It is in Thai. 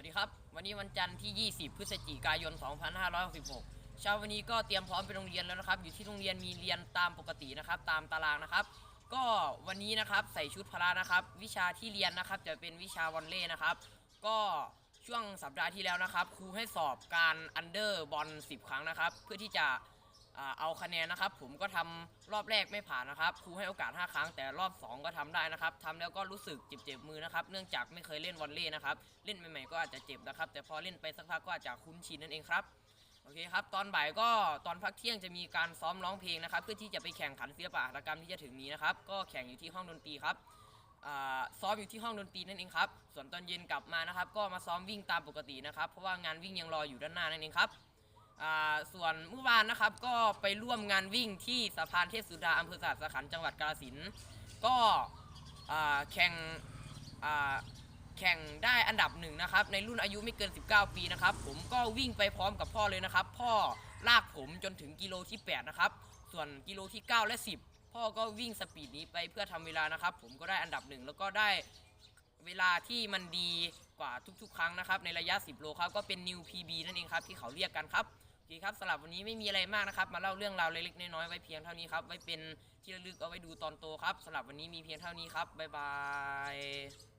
วัสดีครับ วันนี้วันจันทร์ที่ 20 พฤศจิกายน 2566 เช้าวันนี้ก็เตรียมพร้อมไปโรงเรียนแล้วนะครับ อยู่ที่โรงเรียนมีเรียนตามปกตินะครับ ตามตารางนะครับ ก็วันนี้นะครับใส่ชุดพละนะครับ วิชาที่เรียนนะครับจะเป็นวิชาวอลเล่นะครับ ก็ช่วงสัปดาห์ที่แล้วนะครับครูให้สอบการอันเดอร์บอล10 ครั้งนะครับ เพื่อที่จะ เอาคะแนนนะครับ ผมก็ทำรอบแรกไม่ผ่านนะครับครูให้โอกาส 5 ครั้งแต่รอบ 2 ก็ทำได้นะครับทำแล้วก็รู้สึกเจ็บๆมือนะครับ เนื่องจากไม่เคยเล่นวอลเลย์นะครับเล่นใหม่ๆก็อาจจะเจ็บนะครับ แต่พอเล่นไปสักพักก็อาจจะคุ้นชินนั่นเองครับโอเคครับ ตอนบ่ายก็ตอนพักเที่ยงจะมีการซ้อมร้องเพลงนะครับ เพื่อที่จะไปแข่งขันศิลปะหัตถกรรมที่จะถึงนี้นะครับ ก็แข่งอยู่ที่ห้องดนตรีครับซ้อมอยู่ที่ห้องดนตรีนั่นเองครับ ส่วนตอนเย็นกลับมานะครับ ก็มาซ้อมวิ่งตามปกตินะครับ เพราะว่างานวิ่งยังรออยู่ด้านหน้านั่นเองครับ อ่าส่วนเมื่อวานนะครับก็ไปร่วมงานวิ่งที่สะพานเทพสุดาอำเภอสหัสขันธ์จังหวัดกาฬสินธุ์ก็อ่าแข่งอ่าแข่งได้อันดับหนึ่งนะครับในรุ่นอายุไม่เกิน 19 ปีนะครับ ผมก็วิ่งไปพร้อมกับพ่อเลยนะครับ พ่อลากผมจนถึงกิโลที่ 8 นะครับ ส่วนกิโลที่ 9 และ 10 พ่อก็วิ่งสปีดนี้ไปเพื่อทำเวลานะครับ ผมก็ได้อันดับหนึ่งแล้วก็ได้เวลาที่มันดีกว่าทุกๆ ครั้งนะครับ ในระยะ 10 โลครับก็เป็น New PB นั่นเองครับที่เขาเรียกกันครับ เคครับสำหรับวันนี้ไม่มีอะไรมากนะครับ มาเล่าเรื่องราวเล็กๆน้อยๆไว้เพียงเท่านี้ครับ ไว้เป็นที่ระลึกเอาไว้ดูตอนโตครับสำหรับวันนี้มีเพียงเท่านี้ครับบ๊ายบาย